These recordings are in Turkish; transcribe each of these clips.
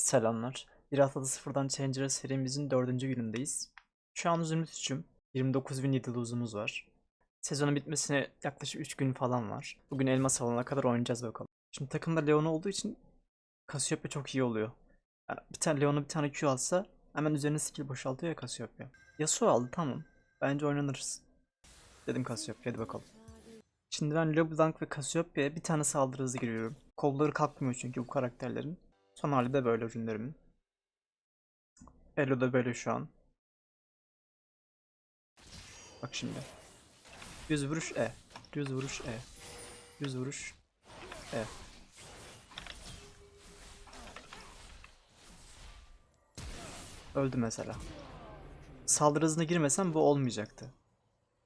Selamlar. Bir haftada sıfırdan Challenger'a serimizin dördüncü günündeyiz. Şu an Zümrüt 3'üm. 29.007 luzumuz var. Sezonun bitmesine yaklaşık 3 gün falan var. Bugün elmas alana kadar oynayacağız bakalım. Şimdi takımda Leon olduğu için Cassiopeia çok iyi oluyor. Yani bir tane Leon'a bir tane Q alsa hemen üzerine skill boşaltıyor ya Cassiopeia. Yasuo aldı tamam. Bence oynanırız. Dedim Cassiopeia hadi bakalım. Şimdi ben LeBlanc ve Cassiopeia'ya bir tane saldırı hızı giriyorum. Kolları kalkmıyor çünkü bu karakterlerin. Son hali de böyle ürünlerimin. Elo da böyle şu an. Bak şimdi. Düz vuruş E. Düz vuruş E. Düz vuruş E. Öldü mesela. Saldırı hızına girmesem bu olmayacaktı.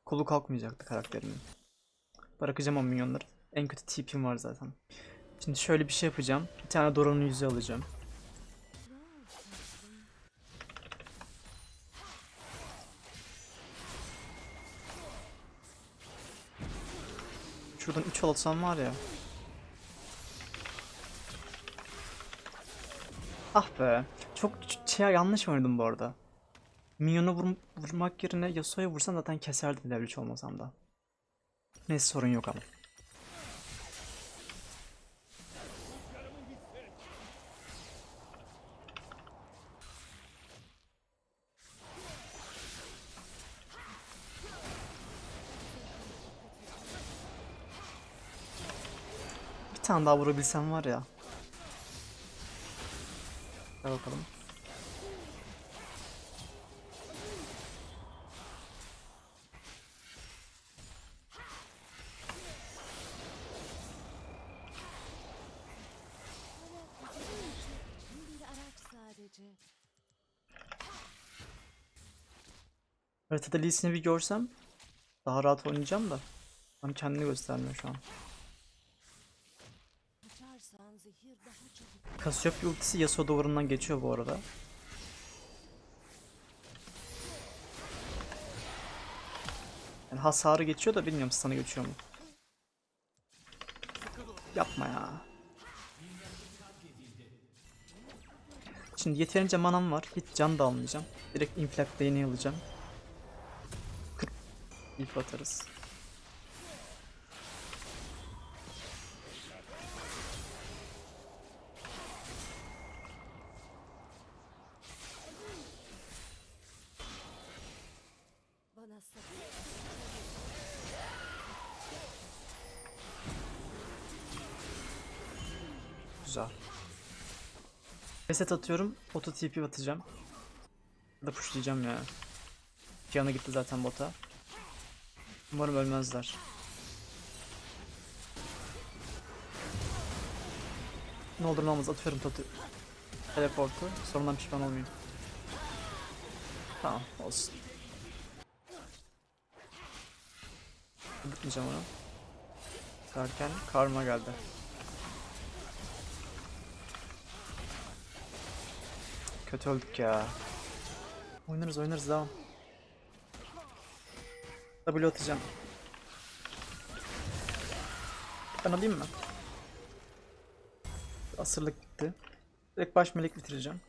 Kolu kalkmayacaktı karakterimin. Bırakacağım o minyonları. En kötü TP'm var zaten. Şimdi şöyle bir şey yapacağım. Bir tane Doran'ın yüzü alacağım. Şuradan 3 alsam var ya. Ah be. Çok şey yanlış oynadım bu arada. Minyonu vur- vurmak yerine Yasuo'ya vursam zaten keserdim level 3 olmasam da. Neyse sorun yok ama. Tane daha vurabilsem var ya. Gel bakalım. Haritada Lee Sin'i bir görsem daha rahat oynayacağım da. Bana kendini göstermiyor şu an. Cassiopeia ultisi Yasuo duvarından geçiyor bu arada. Yani hasarı geçiyor da bilmiyorum sana geçiyor mu? Yapma ya. Şimdi yeterince manam var. Hiç can da almayacağım. Direkt inflak değneği alacağım. 40 ip atarız. Güzel. Reset atıyorum. Auto TP atacağım. Ya da pushlayacağım ya. Kiana gitti zaten bota. Umarım ölmezler. Ne olur ne olmaz atıyorum tatu. Teleportu. Sonradan pişman olmayayım. Tamam olsun. Gitmeyeceğim ona. Derken karma geldi. Kötü öldük ya. Oynarız oynarız devam. W atacağım. Ben alayım mı? Asırlık gitti. Direkt baş melek bitireceğim.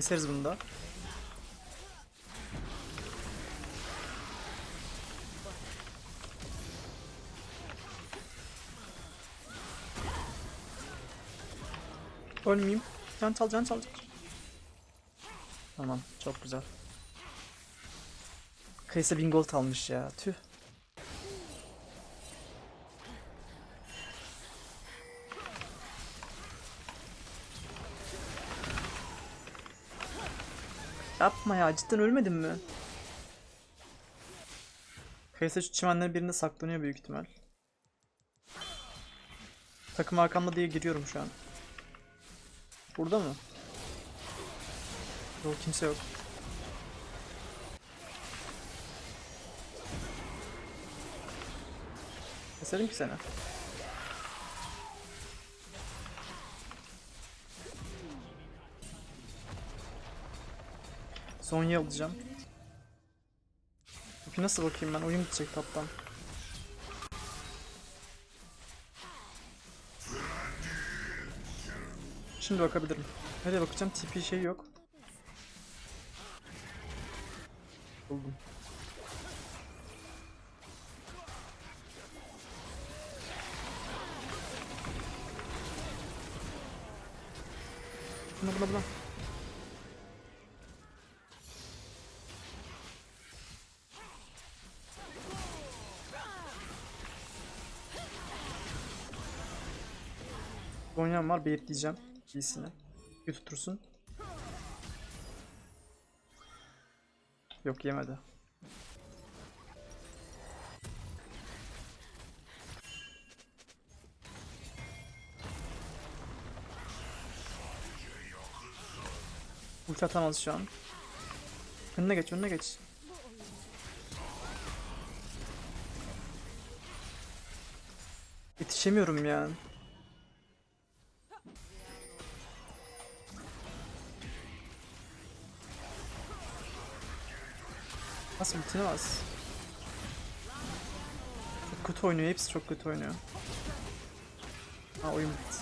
Keseriz bunu da. Ölmeyeyim. Can çal can çal. Tamam çok güzel. Kayısı bin gold almış ya. Tüh. Yapma ya cidden ölmedin mi? Kayısı şu çimenlerin birinde saklanıyor büyük ihtimal. Takım arkamda diye giriyorum şu an. Burada mı? Yok kimse yok. Keselim ki seni. Zonya alacağım. Peki nasıl bakayım ben? Oyun bitecek taptan. Şimdi bakabilirim. Nereye bakacağım? TP şey yok. Buldum. Buna buna buna. Zonya'm var beyitleyeceğim iyisini. Bir tutursun. Yok yemedi. Ulti atamaz şu an. Önüne geç, önüne geç. Yetişemiyorum ya. Nasıl ultine bas? Çok kötü oynuyor, hepsi çok kötü oynuyor. Ha oyun bitti.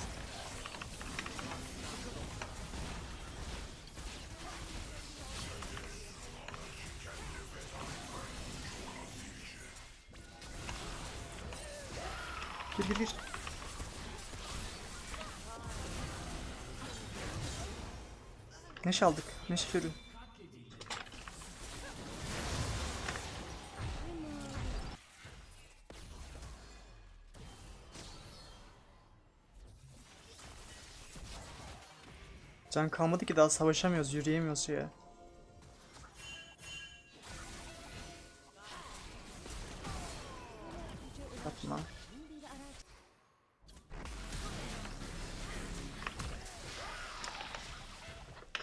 Gir gir gir. Neş aldık. Neş körü. Can kalmadı ki daha savaşamıyoruz, yürüyemiyoruz ya. Yapma.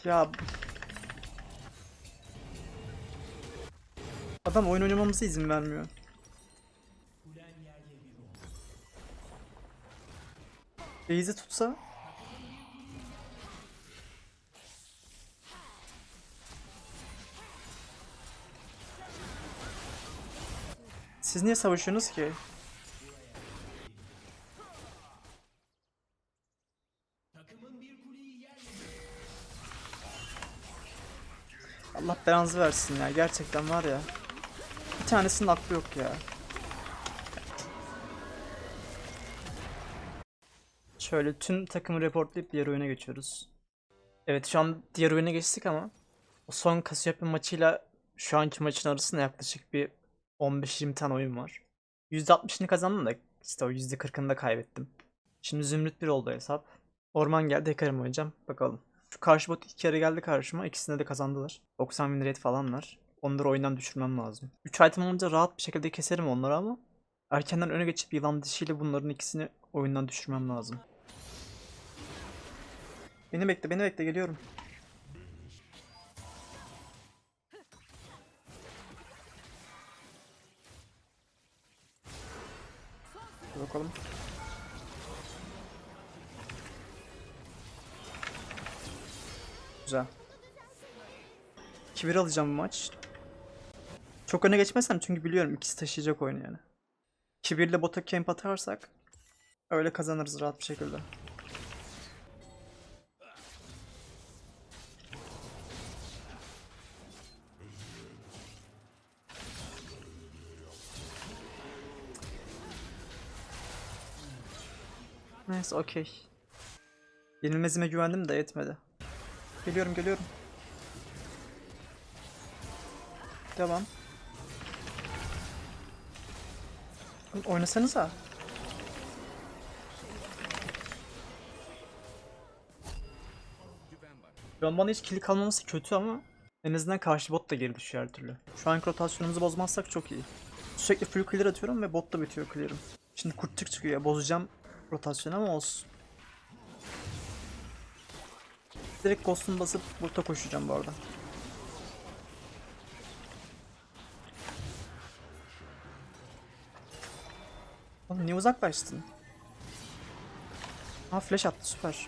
Ya Adam oyun oynamamıza izin vermiyor. Base'i tutsa Siz niye savaşıyorsunuz ki? Allah belanızı versin ya gerçekten var ya. Bir tanesinin aklı yok ya. Şöyle tüm takımı reportlayıp diğer oyuna geçiyoruz. Evet şu an diğer oyuna geçtik ama o son Cassiopeia maçıyla şu anki maçın arasında yaklaşık bir 15-20 tane oyun var. %60'ını kazandım da işte o %40'ını da kaybettim. Şimdi Zümrüt 1 oldu hesap. Orman geldi Hecarim oynayacağım. Bakalım. Şu karşı bot iki kere geldi karşıma. İkisinde de kazandılar. 90 win rate falan var. Onları oyundan düşürmem lazım. 3 item olunca rahat bir şekilde keserim onları ama erkenden öne geçip yılan dişiyle bunların ikisini oyundan düşürmem lazım. Beni bekle, beni bekle geliyorum. Bakalım. Güzel. 2-1 alacağım bu maç. Çok öne geçmezsem çünkü biliyorum ikisi taşıyacak oyunu yani. 2-1 ile bota camp atarsak öyle kazanırız rahat bir şekilde. Neyse okey. Yenilmezime güvendim de yetmedi. Geliyorum geliyorum. Devam. Oynasanıza. Şu an bana hiç kill kalmaması kötü ama en azından karşı bot da geri düşüyor her türlü. Şu an rotasyonumuzu bozmazsak çok iyi. Sürekli full clear atıyorum ve bot da bitiyor clear'ım. Şimdi kurtçuk çıkıyor ya bozacağım rotasyon ama olsun. Direkt Ghost'un basıp burada koşacağım bu arada. Oğlum niye uzaklaştın? Ha flash attı süper.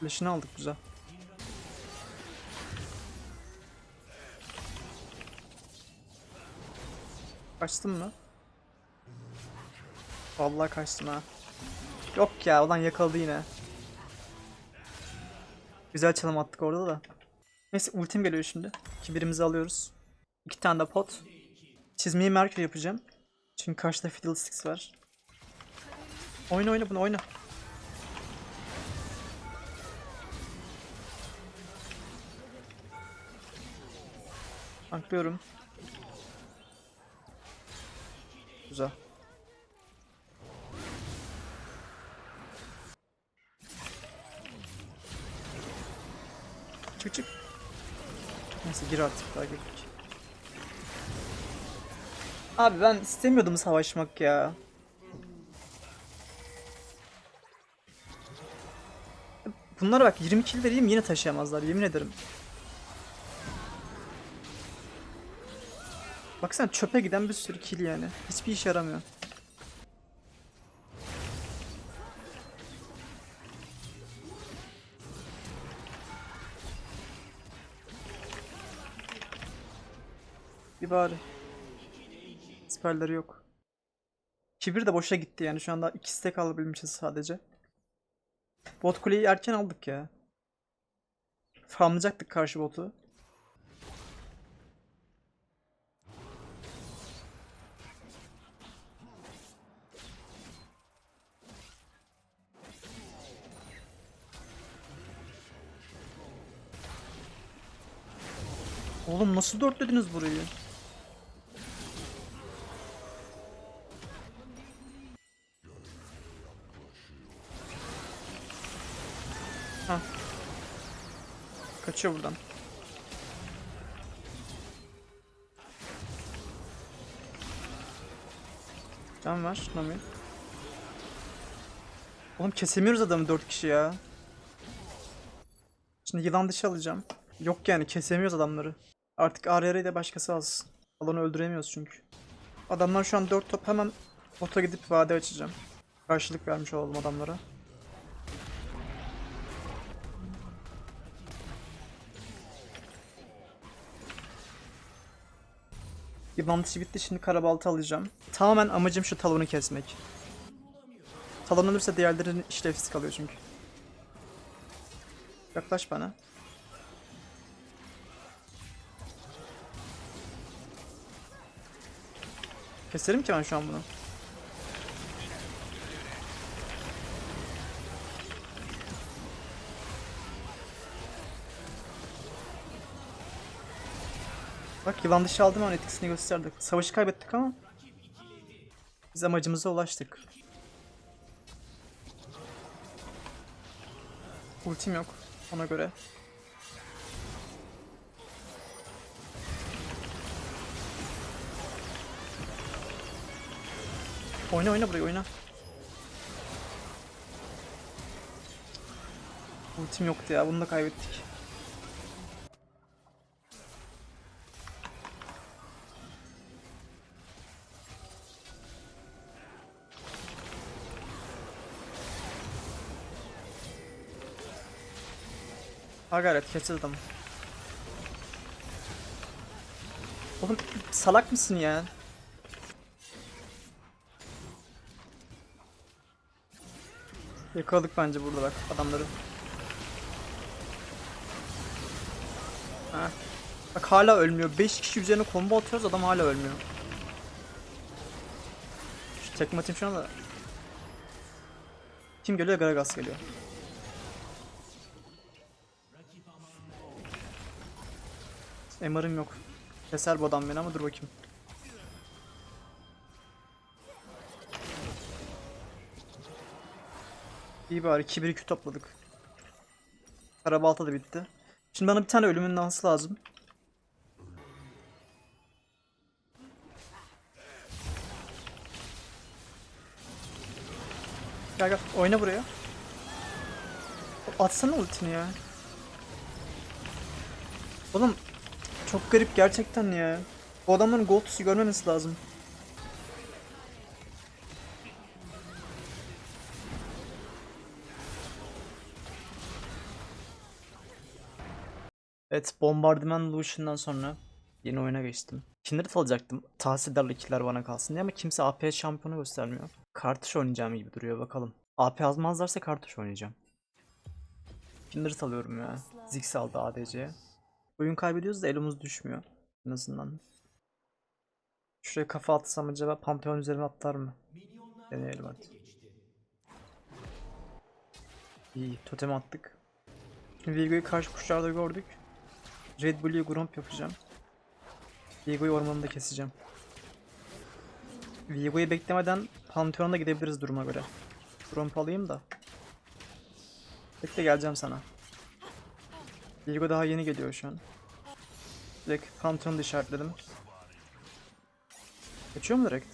Flash'ını aldık güzel. Kaçtın mı? Vallahi kaçtım ha. Yok ya ulan yakaladı yine. Güzel çalım attık orada da. Neyse ultim geliyor şimdi. İki birimizi alıyoruz. İki tane de pot. Çizmeyi Mercury yapacağım. Çünkü karşıda Fiddlesticks var. Oyna oyna bunu oyna. Tanklıyorum. Güzel. Çık çık. Neyse gir artık daha girdik. Abi ben istemiyordum savaşmak ya. Bunlara bak 20 kill vereyim yine taşıyamazlar yemin ederim. Baksana çöpe giden bir sürü kill yani. Hiçbir işe yaramıyor. Bir bari. Siperleri yok. Kibir de boşa gitti yani şu anda iki stack alabilmişiz sadece. Bot kuleyi erken aldık ya. Farmlayacaktık karşı botu. Oğlum nasıl dörtlediniz burayı? Ha. Kaçıyor buradan. Can var Nami. Oğlum kesemiyoruz adamı 4 kişi ya. Şimdi yılan dışı alacağım. Yok yani kesemiyoruz adamları. Artık ARR'yi de başkası alsın. Alanı öldüremiyoruz çünkü. Adamlar şu an 4 top hemen bota gidip vade açacağım. Karşılık vermiş olalım adamlara. Yılan dışı bitti şimdi karabaltı alacağım. Tamamen amacım şu talonu kesmek. Talon ölürse diğerlerinin işlevsiz kalıyor çünkü. Yaklaş bana. Keserim ki ben şu an bunu. Bak yılan dışı aldım ama etkisini gösterdik. Savaşı kaybettik ama biz amacımıza ulaştık. Ultim yok ona göre. Oyna oyna burayı oyna. Ultim yoktu ya bunu da kaybettik. Ha gayret kes adamı. Oğlum salak mısın ya? Yakaladık bence burada bak adamları. Ha. Bak hala ölmüyor. 5 kişi üzerine combo atıyoruz adam hala ölmüyor. Şu tekme atayım şuna da. Kim geliyor? Gragas geliyor. MR'ım yok. Keser bu adam beni ama dur bakayım. İyi bari 2-1-2 topladık. Karabalta da bitti. Şimdi bana bir tane ölümün dansı lazım. Gel gel oyna buraya. Atsana ultini ya. Oğlum çok garip gerçekten ya. Bu adamların gold tuşu görmemesi lazım. Evet, Bombardıman Lucian'dan sonra yeni oyuna geçtim. Kindred alacaktım. Tahsildarlı ikiler bana kalsın diye ama kimse AP şampiyonu göstermiyor. Kartuş oynayacağım gibi duruyor bakalım. AP almazlarsa kartuş oynayacağım. Kindred alıyorum ya. Ziggs aldı ADC'ye. Oyun kaybediyoruz da elimiz düşmüyor. En azından. Şuraya kafa atsam acaba Pantheon üzerine atlar mı? Deneyelim hadi. İyi totem attık. Vigo'yu karşı kuşlarda gördük. Red Bull'u Gromp yapacağım. Vigo'yu ormanında keseceğim. Vigo'yu beklemeden Pantheon'a gidebiliriz duruma göre. Gromp alayım da. Bekle geleceğim sana. Vigo daha yeni geliyor şu an. Direkt Pantheon'u da işaretledim. Geçiyor mu direkt?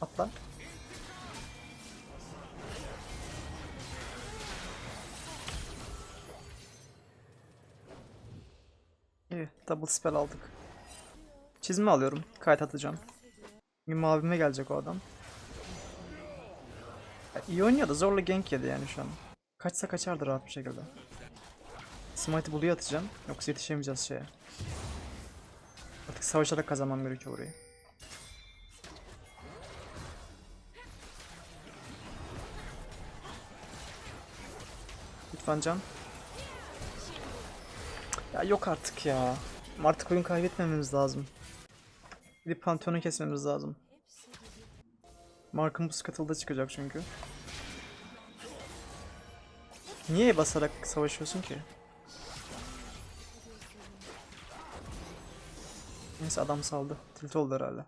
Atla. İyi, double spell aldık. Çizme alıyorum, kayıt atacağım. Bir mavime gelecek o adam. Ya, iyi oynuyor da zorla gank yedi yani şu an. Kaçsa kaçardı rahat bir şekilde. Smite'ı Blue'ya atacağım, yoksa yetişemeyeceğiz şeye. Artık savaşarak kazanmam gerekiyor orayı. Lütfen can. Ya yok artık ya. Artık oyun kaybetmememiz lazım. Bir Pantheon'u kesmemiz lazım. Mark'ın bu skatılda çıkacak çünkü. Niye basarak savaşıyorsun ki? Neyse adam saldı. Tilt oldu herhalde.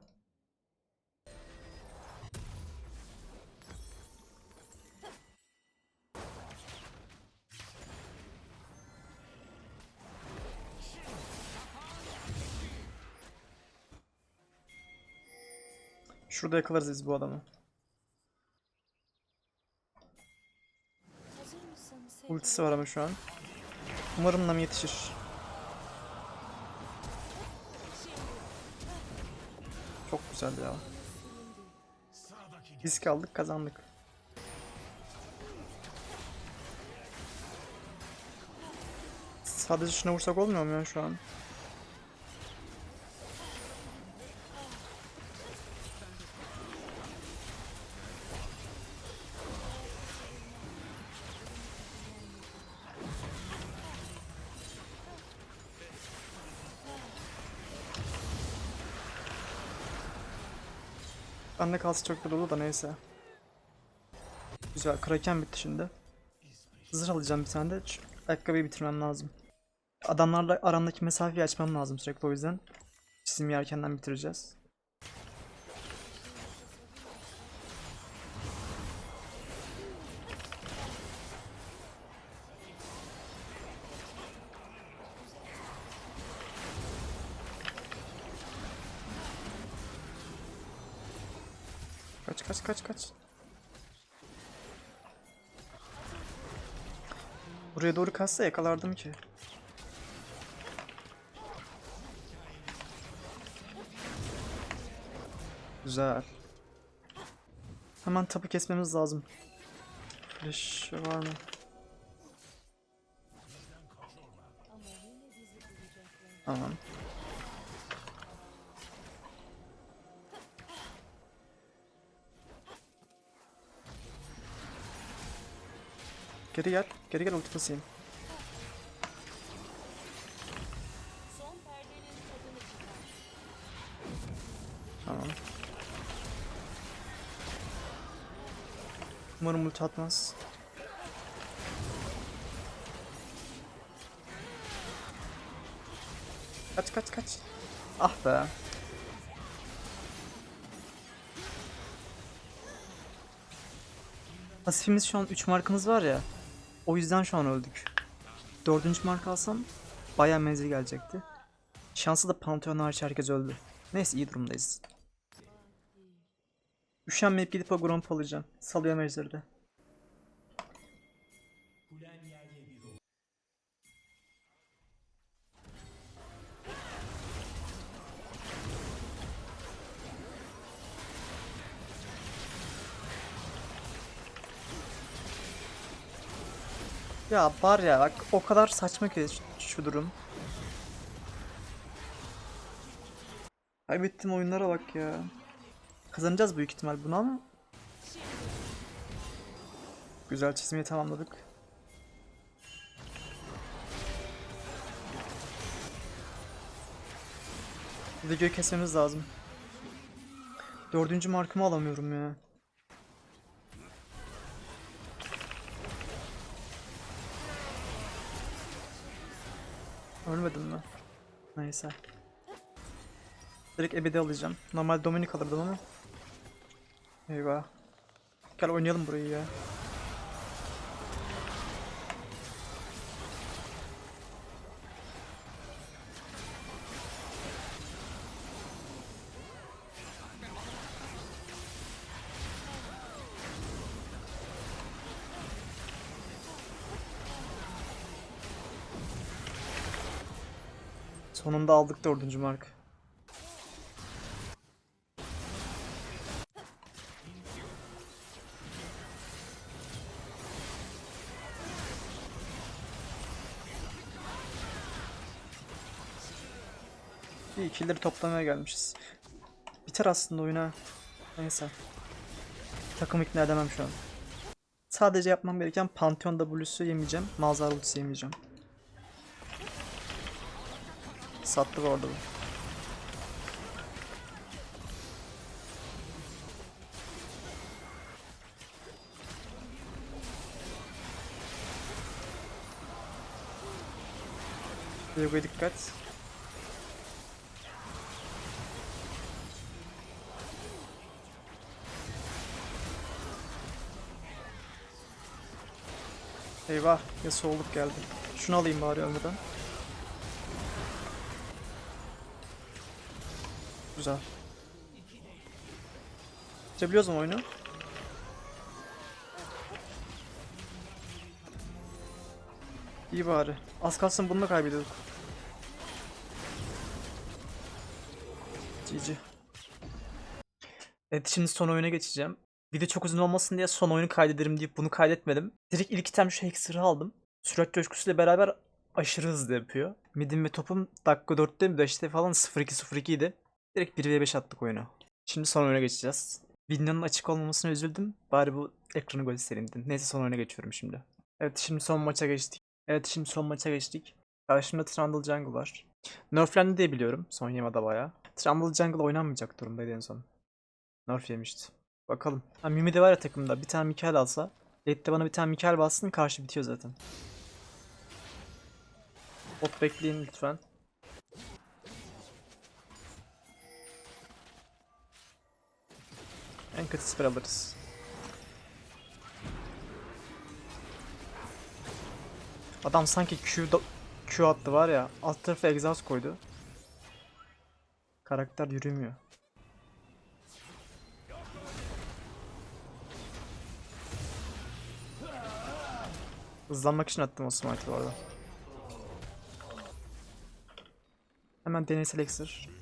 Şurada yakalarız biz bu adamı. Ultisi var ama şu an. Umarım Nami yetişir. Güzel ya. Risk aldık kazandık. Sadece şuna vursak olmuyor mu ya şu an? Bende kalsı çok da dolu da neyse. Güzel. Kraken bitti şimdi. Zırh alacağım bir tane de. Şu ayakkabıyı bitirmem lazım. Adamlarla aramdaki mesafeyi açmam lazım sürekli o yüzden. Çizimi erkenden bitireceğiz. Kaç kaç. Buraya doğru kassa yakalardım ki. Güzel. Hemen tapu kesmemiz lazım. Flash var mı? Tamam. Geri gel. Geri gel ulti basayım. Tamam. Umarım ulti atmaz. Kaç kaç kaç. Ah be. Pasifimiz şu an 3 markamız var ya. O yüzden şu an öldük. 4. marka alsam bayağı menzil gelecekti. Şansı da Pantheon hariç herkes öldü. Neyse iyi durumdayız. Üşenmeyip gidip o Gromp alacağım. Salıyorum ejderi de. Ya var ya bak o kadar saçma ki şu, durum. Kaybettiğim oyunlara bak ya. Kazanacağız büyük ihtimal bunu ama. Güzel çizmeyi tamamladık. Videoyu kesmemiz lazım. Dördüncü markımı alamıyorum ya. Ölmedim mi? Neyse. Direkt ebedi alacağım. Normal Dominik alırdım ama. Eyvah. Gel oynayalım burayı ya. Sonunda aldık dördüncü mark. İyi killleri toplamaya gelmişiz. Biter aslında oyuna. Neyse. Takım ikna edemem şu an. Sadece yapmam gereken Pantheon W'su yemeyeceğim. Malzar ultisi yemeyeceğim. Sattı bu arada bu. Duyguya dikkat. Eyvah, ya soğukluk geldi. Şunu alayım bari ölmeden. Güzel. Geçebiliyoruz mu oyunu? İyi bari. Az kalsın bunu da kaybediyorduk. GG. Evet şimdi son oyuna geçeceğim. Video çok uzun olmasın diye son oyunu kaydederim deyip bunu kaydetmedim. Direkt ilk item şu Hexer'ı aldım. Sürat coşkusuyla beraber aşırı hızlı yapıyor. Midim ve topum dakika 4'te mi 5'te falan 0-2-0-2 idi. Direkt 1v5 attık oyunu. Şimdi son oyuna geçeceğiz. Videonun açık olmamasına üzüldüm. Bari bu ekranı göstereyim dedim. Neyse son oyuna geçiyorum şimdi. Evet şimdi son maça geçtik. Evet şimdi son maça geçtik. Karşımda Trundle Jungle var. Nerflendi diye biliyorum son yemada bayağı. Trundle Jungle oynanmayacak durumdaydı en son. Nerf yemişti. Bakalım. Ha, Mimi de var ya takımda. Bir tane Mikael alsa. Late'de bana bir tane Mikael bassın karşı bitiyor zaten. Bot bekleyin lütfen. Kötü siper alırız. Adam sanki Q, Q attı var ya. Alt tarafı exhaust koydu. Karakter yürümüyor. Hızlanmak için attım o smite'ı bu arada. Hemen deneysel elixir.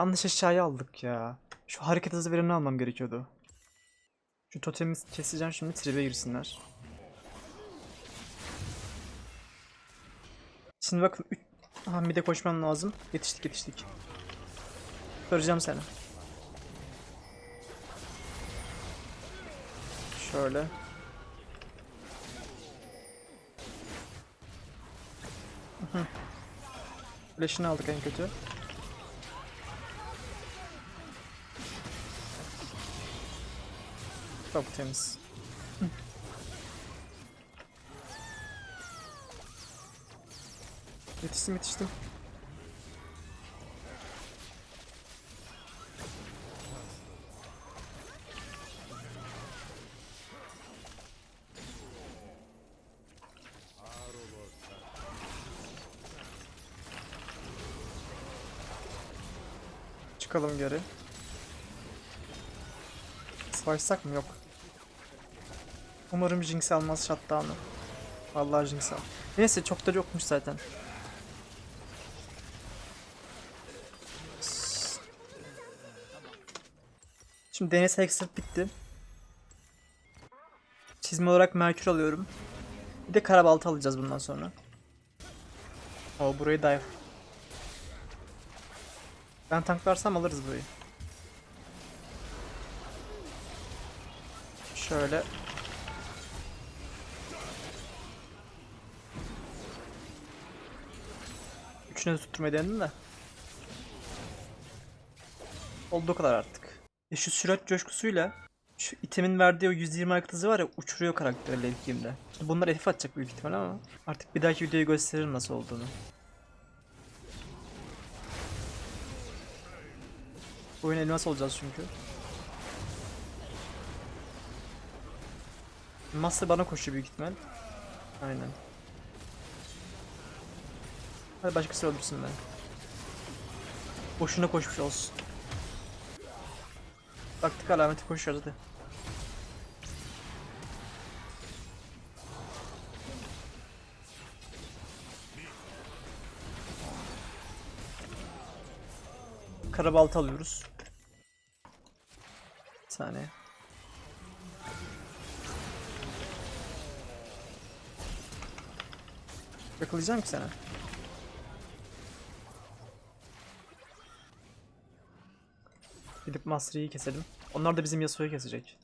Yanlış eşyayı aldık ya. Şu hareket hızı verimini almam gerekiyordu. Şu totemi keseceğim şimdi tribe girsinler. Şimdi bakın 3 Aha bir de koşmam lazım. Yetiştik yetiştik. Göreceğim seni. Şöyle. Hı. Flash'ını aldık en kötü. Çok temiz. Yetiştim yetiştim. Çıkalım geri. Savaşsak mı? Yok. Umarım Jinx almaz shutdown'u. Vallahi Jinx al. Neyse çok da yokmuş zaten. Şimdi deniz Hexer bitti. Çizme olarak Merkür alıyorum. Bir de karabaltı alacağız bundan sonra. O burayı dive. Ben tanklarsam alırız burayı. Şöyle. Üçünü de tutturmayı denedim de. Olduğu kadar artık. E şu sürat coşkusuyla şu itemin verdiği o 120 ayak hızı var ya uçuruyor karakteri late game'de. Bunlar elif atacak büyük ihtimal ama artık bir dahaki videoyu gösteririm nasıl olduğunu. Oyun elmas olacağız çünkü. Master bana koşuyor büyük ihtimal. Aynen. Hadi başkası öldürsün ben. Boşuna koşmuş olsun. Baktık alameti koşuyoruz hadi. Karabaltı alıyoruz. Bir saniye. Yakalayacağım ki seni. Gidip Master'ı keselim. Onlar da bizim Yasuo'yu kesecek.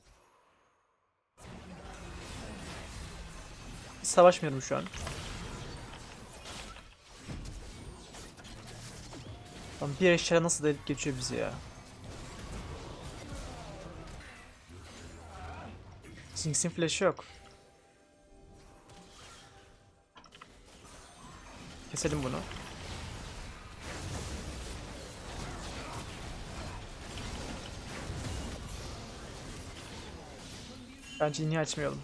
Savaşmıyorum şu an. Lan bir eşya nasıl delip geçiyor bizi ya. Jinx'in flash'ı yok. Keselim bunu. Bence niye açmayalım?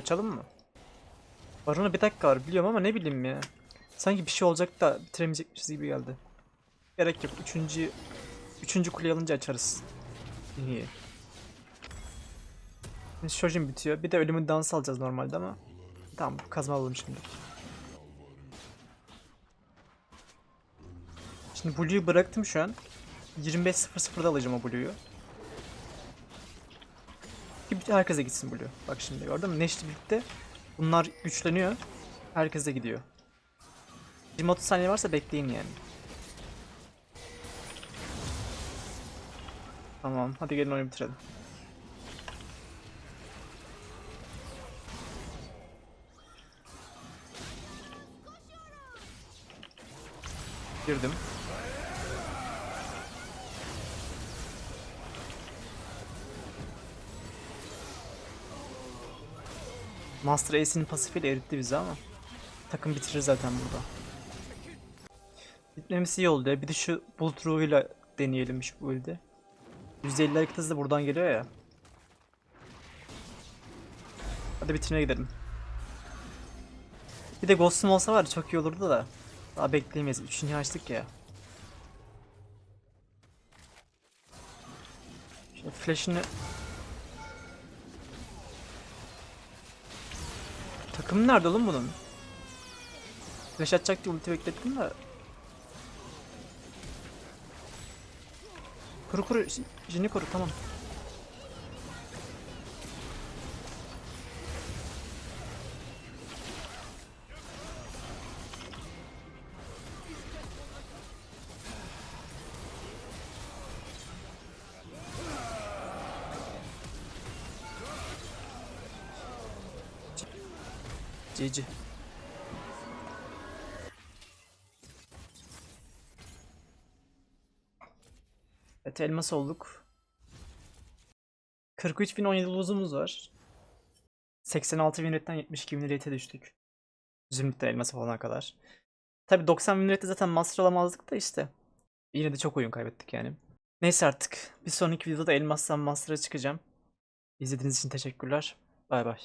Açalım mı? Barona bir dakika var biliyorum ama ne bileyim ya. Sanki bir şey olacak da bitiremeyecekmişiz gibi geldi. Gerek yok. Üçüncü, üçüncü kuleyi alınca açarız. İyi. Şimdi Shojin bitiyor. Bir de ölümün dansı alacağız normalde ama. Tamam kazma alalım şimdi. Şimdi Blue'yu bıraktım şu an. 25.00'da alacağım o Blue'yu. Herkese gitsin Blue. Bak şimdi gördün mü? Neşli birlikte bunlar güçleniyor. Herkese gidiyor. 20-30 saniye varsa bekleyin yani. Tamam hadi gelin oyunu bitirelim. Girdim. Master Ace'in pasifiyle eritti bizi ama takım bitirir zaten burada. Bitmemesi iyi oldu ya. Bir de şu Bulut Ruhu'yla deneyelim şu build'i. %50 hareket hızı da buradan geliyor ya. Hadi bitirmeye gidelim. Bir de Ghost'um olsa var çok iyi olurdu da. Daha bekleyemeyiz. Üçüncü açtık ya. Şimdi flash'ını Takım nerede oğlum bunun? Flash atacak diye ulti beklettim de. Kuru kuru, Jin'i koru tamam. GG. Evet elmas olduk. 43.017 luzumuz var. 86.000 retten 72.000 rete düştük. Zümrüt'ten elması falana kadar. Tabi 90.000 rette zaten master alamazdık da işte. Yine de çok oyun kaybettik yani. Neyse artık. Bir sonraki videoda elmastan master'a çıkacağım. İzlediğiniz için teşekkürler. Bay bay.